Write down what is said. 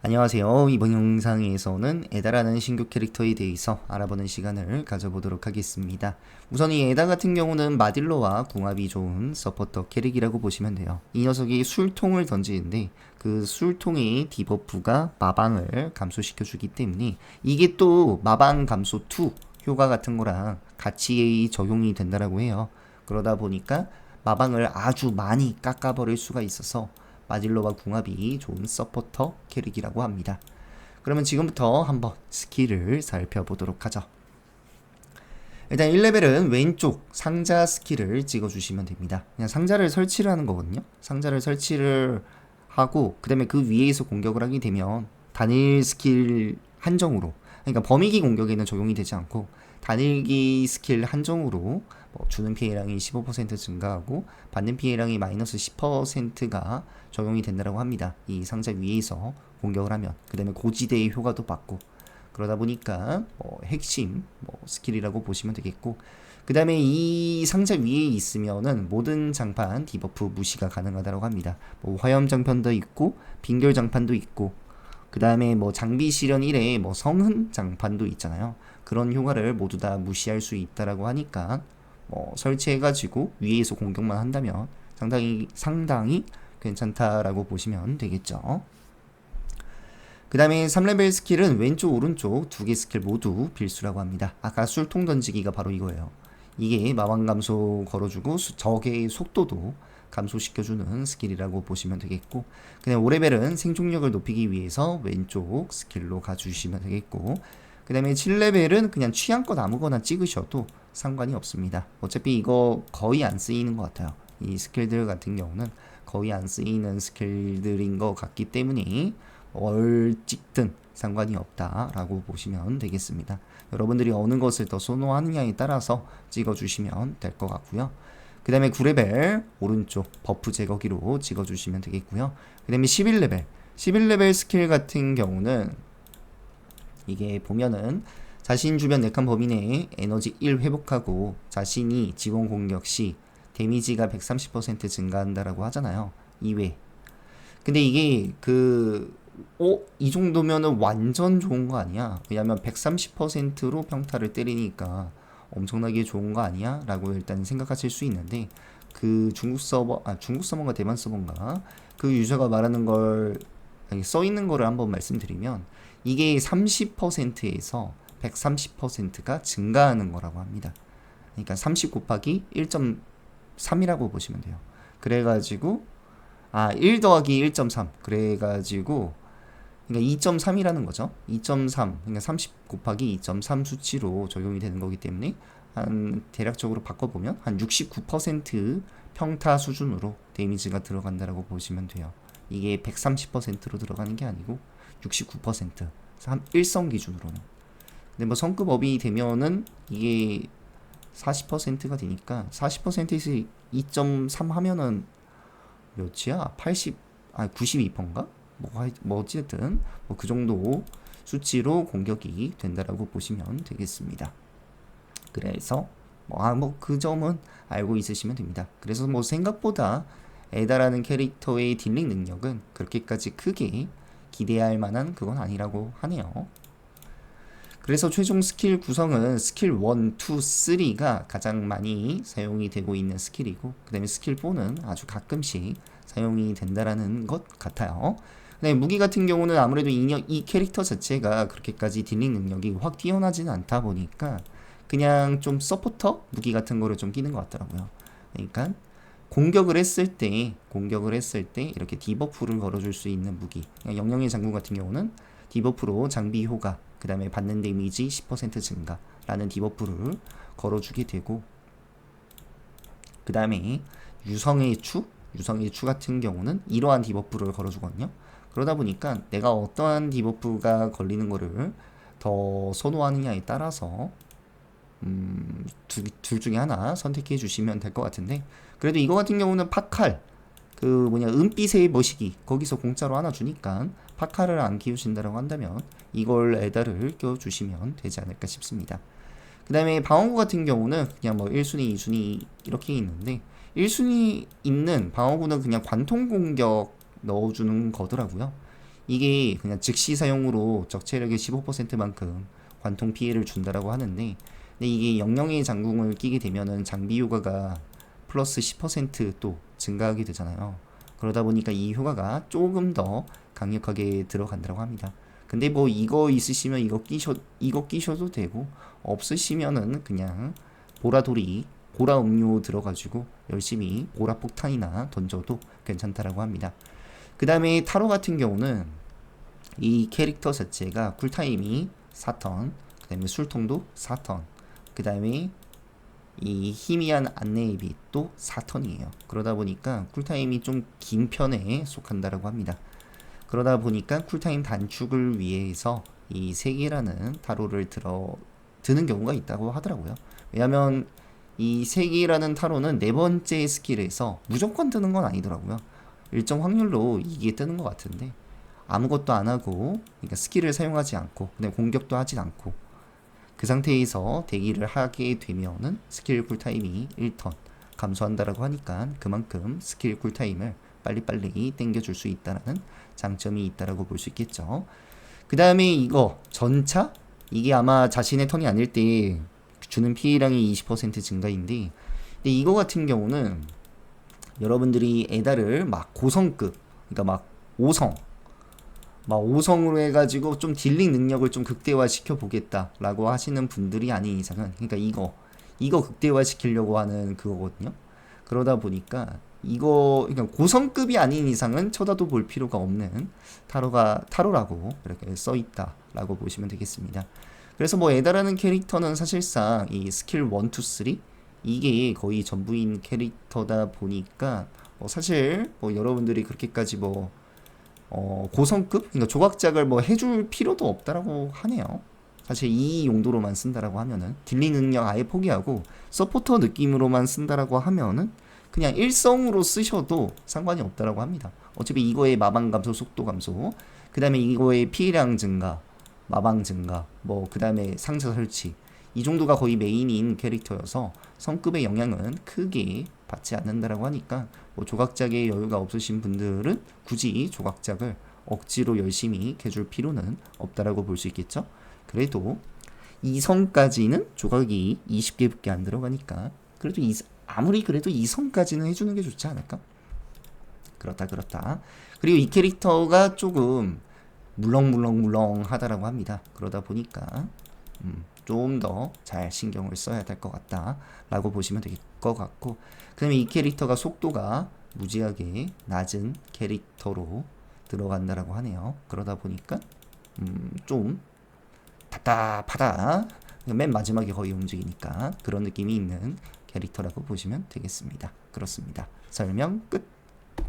안녕하세요. 이번 영상에서는 에다라는 신규 캐릭터에 대해서 알아보는 시간을 가져보도록 하겠습니다. 우선 이 에다 같은 경우는 마딜로와 궁합이 좋은 서포터 캐릭이라고 보시면 돼요. 이 녀석이 술통을 던지는데 그 술통의 디버프가 마방을 감소시켜주기 때문에 이게 또 마방 감소 2 효과 같은 거랑 같이 적용이 된다라고 해요. 그러다 보니까 마방을 아주 많이 깎아버릴 수가 있어서 마질로와 궁합이 좋은 서포터 캐릭이라고 합니다. 그러면 지금부터 한번 스킬을 살펴보도록 하죠. 일단 1레벨은 왼쪽 상자 스킬을 찍어주시면 됩니다. 그냥 상자를 설치를 하는 거거든요. 상자를 설치를 하고 그 다음에 그 위에서 공격을 하게 되면 단일 스킬 한정으로 그러니까 범위기 공격에는 적용이 되지 않고 단일기 스킬 한정으로 뭐 주는 피해량이 15% 증가하고 받는 피해량이 마이너스 10%가 적용이 된다고 합니다. 이 상자 위에서 공격을 하면 그 다음에 고지대의 효과도 받고 그러다 보니까 뭐 핵심 뭐 스킬이라고 보시면 되겠고 그 다음에 이 상자 위에 있으면은 모든 장판 디버프 무시가 가능하다고 합니다. 뭐 화염 장판도 있고 빙결 장판도 있고 그 다음에 뭐 장비 실현 1에 뭐 성흔 장판도 있잖아요. 그런 효과를 모두 다 무시할 수 있다라고 하니까 뭐 설치해가지고 위에서 공격만 한다면 상당히 상당히 괜찮다라고 보시면 되겠죠. 그 다음에 3레벨 스킬은 왼쪽 오른쪽 두 개 스킬 모두 필수라고 합니다. 아까 술통 던지기가 바로 이거예요. 이게 마방 감소 걸어주고 수, 적의 속도도 감소시켜주는 스킬이라고 보시면 되겠고 그냥 5레벨은 생존력을 높이기 위해서 왼쪽 스킬로 가주시면 되겠고 그 다음에 7레벨은 그냥 취향껏 아무거나 찍으셔도 상관이 없습니다. 어차피 이거 거의 안 쓰이는 것 같아요. 이 스킬들 같은 경우는 거의 안 쓰이는 스킬들인 것 같기 때문에 뭘 찍든 상관이 없다라고 보시면 되겠습니다. 여러분들이 어느 것을 더 선호하느냐에 따라서 찍어주시면 될 것 같고요. 그 다음에 9레벨 오른쪽 버프 제거기로 찍어주시면 되겠고요. 그 다음에 11레벨 11레벨 스킬 같은 경우는 이게 보면은 자신 주변 네칸 범위 내에 에너지 1 회복하고 자신이 지원 공격 시 데미지가 130% 증가한다라고 하잖아요. 2회. 근데 이게 그 어? 이 정도면은 완전 좋은 거 아니야? 왜냐면 130%로 평타를 때리니까 엄청나게 좋은 거 아니야? 라고 일단 생각하실 수 있는데 그 중국 서버 아 중국 서버인가 대만 서버인가 그 유저가 말하는 걸 써 있는 거를 한번 말씀드리면 이게 30%에서 130%가 증가하는 거라고 합니다. 그러니까 30 곱하기 1.3이라고 보시면 돼요. 그래가지고 아 1 더하기 1.3 그래가지고 그러니까 2.3이라는 거죠. 2.3 그러니까 30 곱하기 2.3 수치로 적용이 되는 거기 때문에 한 대략적으로 바꿔보면 한 69% 평타 수준으로 데미지가 들어간다라고 보시면 돼요. 이게 130%로 들어가는 게 아니고 69%. 한 일성 기준으로는. 근데 뭐 성급 업이 되면은 이게 40%가 되니까 40%에서 2.3 하면은 몇이야? 80, 아 92%인가? 뭐, 뭐 어쨌든 뭐 그 정도 수치로 공격이 된다라고 보시면 되겠습니다. 그래서 뭐, 아, 뭐, 그 점은 알고 있으시면 됩니다. 그래서 뭐, 생각보다 에다라는 캐릭터의 딜링 능력은 그렇게까지 크게 기대할 만한 그건 아니라고 하네요. 그래서 최종 스킬 구성은 스킬 1, 2, 3가 가장 많이 사용이 되고 있는 스킬이고 그 다음에 스킬 4는 아주 가끔씩 사용이 된다라는 것 같아요. 네, 무기 같은 경우는 아무래도 이, 이 캐릭터 자체가 그렇게까지 딜링 능력이 확 뛰어나지는 않다 보니까 그냥 좀 서포터 무기 같은 거를 좀 끼는 것 같더라고요. 그러니까 공격을 했을 때 공격을 했을 때 이렇게 디버프를 걸어줄 수 있는 무기. 영영의 장군 같은 경우는 디버프로 장비 효과 그 다음에 받는 데미지 10% 증가라는 디버프를 걸어주게 되고 그 다음에 유성의 추 유성의 추 같은 경우는 이러한 디버프를 걸어주거든요. 그러다 보니까 내가 어떠한 디버프가 걸리는 거를 더 선호하느냐에 따라서 음, 두, 둘 중에 하나 선택해 주시면 될 것 같은데 그래도 이거 같은 경우는 파칼 그 뭐냐 은빛의 머시기 거기서 공짜로 하나 주니까 파칼을 안 키우신다고 한다면 이걸 에다를 껴주시면 되지 않을까 싶습니다. 그 다음에 방어구 같은 경우는 그냥 뭐 1순위, 2순위 이렇게 있는데 1순위 있는 방어구는 그냥 관통 공격 넣어주는 거더라고요. 이게 그냥 즉시 사용으로 적체력의 15%만큼 관통 피해를 준다라고 하는데 근데 이게 영영의 장궁을 끼게 되면은 장비 효과가 플러스 10%또 증가하게 되잖아요. 그러다 보니까 이 효과가 조금 더 강력하게 들어간다고 합니다. 근데 뭐 이거 있으시면 이거 끼셔 이거 끼셔도 되고 없으시면은 그냥 보라돌이 보라 음료 들어가지고 열심히 보라 폭탄이나 던져도 괜찮다라고 합니다. 그 다음에 타로 같은 경우는 이 캐릭터 자체가 쿨타임이 4턴, 그 다음에 술통도 4턴, 그 다음에 이 희미한 안내입이 또 4턴이에요. 그러다 보니까 쿨타임이 좀 긴 편에 속한다라고 합니다. 그러다 보니까 쿨타임 단축을 위해서 이세 개라는 타로를 들어 드는 경우가 있다고 하더라고요. 왜냐하면 이세 개라는 타로는 네 번째 스킬에서 무조건 뜨는 건 아니더라고요. 일정 확률로 이게 뜨는 것 같은데 아무것도 안 하고 그러니까 스킬을 사용하지 않고 그냥 공격도 하진 않고 그 상태에서 대기를 하게 되면은 스킬 쿨타임이 1턴 감소한다라고 하니까 그만큼 스킬 쿨타임을 빨리빨리 땡겨줄 수 있다라는 장점이 있다라고 볼 수 있겠죠. 그 다음에 이거 전차 이게 아마 자신의 턴이 아닐 때 주는 피해량이 20% 증가인데 근데 이거 같은 경우는 여러분들이 에다를 막 고성급 그러니까 막 5성 막 5성으로 해가지고 좀 딜링 능력을 좀 극대화 시켜 보겠다라고 하시는 분들이 아닌 이상은 그러니까 이거 이거 극대화 시키려고 하는 그거거든요 그러다 보니까 이거 그러니까 고성급이 아닌 이상은 쳐다도 볼 필요가 없는 타로가 타로라고 이렇게 써 있다라고 보시면 되겠습니다. 그래서 뭐 에다라는 캐릭터는 사실상 이 스킬 1, 2, 3 이게 거의 전부인 캐릭터다 보니까 뭐 사실 뭐 여러분들이 그렇게까지 뭐 어, 고성급 그러니까 조각작을 뭐 해줄 필요도 없다라고 하네요. 사실 이 용도로만 쓴다라고 하면은 딜링 능력 아예 포기하고 서포터 느낌으로만 쓴다라고 하면은 그냥 일성으로 쓰셔도 상관이 없다라고 합니다. 어차피 이거의 마방 감소, 속도 감소, 그 다음에 이거의 피해량 증가, 마방 증가, 뭐 그 다음에 상자 설치 이 정도가 거의 메인인 캐릭터여서 성급의 영향은 크게 받지 않는다라고 하니까 뭐 조각작에 여유가 없으신 분들은 굳이 조각작을 억지로 열심히 해줄 필요는 없다라고 볼 수 있겠죠. 그래도 2성까지는 조각이 20개밖에 안 들어가니까 그래도 이, 아무리 그래도 2성까지는 해주는 게 좋지 않을까? 그렇다 그렇다. 그리고 이 캐릭터가 조금 물렁물렁물렁 하다라고 합니다. 그러다 보니까 음, 좀더 잘 신경을 써야 될 것 같다라고 보시면 될 것 같고 그다음에 이 캐릭터가 속도가 무지하게 낮은 캐릭터로 들어간다라고 하네요. 그러다 보니까 음, 좀 답답하다. 맨 마지막에 거의 움직이니까 그런 느낌이 있는 캐릭터라고 보시면 되겠습니다. 그렇습니다. 설명 끝.